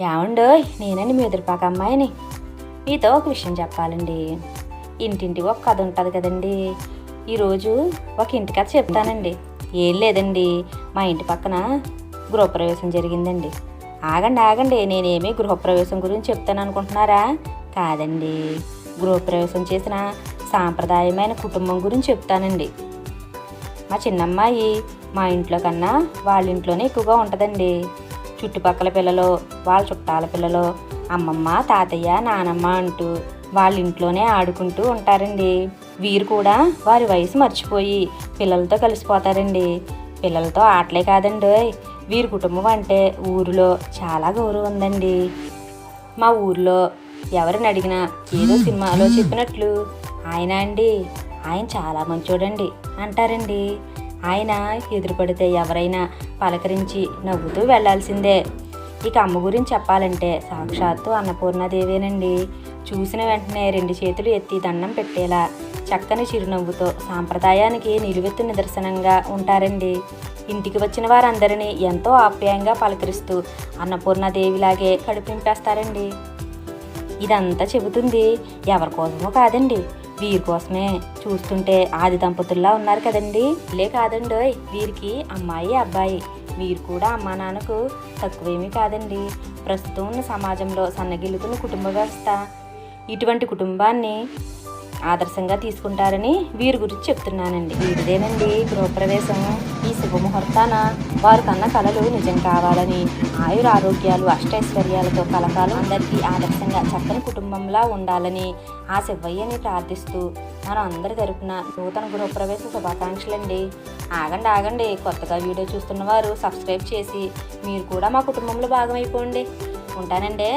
ఏమండో నేనండి మీ ఎదురుపాక అమ్మాయిని. మీతో ఒక విషయం చెప్పాలండి. ఇంటింటి ఒక కథ ఉంటుంది కదండి. ఈరోజు ఒక ఇంటి కథ చెప్తానండి. ఏం లేదండి మా ఇంటి పక్కన గృహప్రవేశం జరిగిందండి. ఆగండి ఆగండి నేనేమి గృహప్రవేశం గురించి చెప్తాను అనుకుంటున్నారా? కాదండి. గృహప్రవేశం చేసిన సాంప్రదాయమైన కుటుంబం గురించి చెప్తానండి. మా చిన్నమ్మాయి మా ఇంట్లో కన్నా వాళ్ళ ఇంట్లోనే ఎక్కువగా ఉంటుందండి. చుట్టుపక్కల పిల్లలు వాళ్ళ చుట్టాల పిల్లలు అమ్మమ్మ తాతయ్య నానమ్మ అంటూ వాళ్ళ ఇంట్లోనే ఆడుకుంటూ ఉంటారండి. వీరు కూడా వారి వయసు మర్చిపోయి పిల్లలతో కలిసిపోతారండి. పిల్లలతో ఆటలే కాదండి. వీరి కుటుంబం అంటే ఊరిలో చాలా గౌరవం ఉందండి. మా ఊరిలో ఎవరిని అడిగినా ఏదో సినిమాలో చెప్పినట్లు ఆయన అండి ఆయన చాలా మంచోడండి అంటారండి. ఆయన ఎదురుపడితే ఎవరైనా పలకరించి నవ్వుతూ వెళ్ళాల్సిందే ఇక అమ్మ గురించి చెప్పాలంటే సాక్షాత్తు అన్నపూర్ణాదేవేనండి చూసిన వెంటనే రెండు చేతులు ఎత్తి దండం పెట్టేలా చక్కని చిరునవ్వుతో సాంప్రదాయానికి నిలువెత్తు నిదర్శనంగా ఉంటారండి. ఇంటికి వచ్చిన వారందరినీ ఎంతో ఆప్యాయంగా పలకరిస్తూ అన్నపూర్ణాదేవిలాగే కడుపింపేస్తారండి ఇదంతా చెబుతుంది ఎవరి కోసమో కాదండి. వీరి కోసమే చూస్తుంటే ఆది దంపతుల్లా ఉన్నారు కదండి. లే కాదండోయ్ వీరికి అమ్మాయి అబ్బాయి. వీరు కూడా అమ్మా నాన్నకు తక్కువేమీ కాదండి. ప్రస్తుతం ఉన్న సమాజంలో సన్నగిల్లుతున్న కుటుంబ వ్యవస్థ. ఇటువంటి కుటుంబాన్ని ఆదర్శంగా తీసుకుంటారని వీరి గురించి చెప్తున్నానండి. వీరిదేనండి గృహప్రవేశం ఈ శుభముహూర్తాన వారు కన్న కళలు నిజం కావాలని ఆయుర ఆరోగ్యాలు అష్టైశ్వర్యాలతో కలకాలం అందరికీ ఆదర్శంగా చక్కని కుటుంబంలా ఉండాలని ఆ శివయ్యని ప్రార్థిస్తూ మనం అందరి తరపున నూతన గృహప్రవేశ శుభాకాంక్షలండి. ఆగండి ఆగండి. కొత్తగా వీడియో చూస్తున్న వారు సబ్స్క్రైబ్ చేసి మీరు కూడా మా కుటుంబంలో భాగమైపోండి. ఉంటానండి.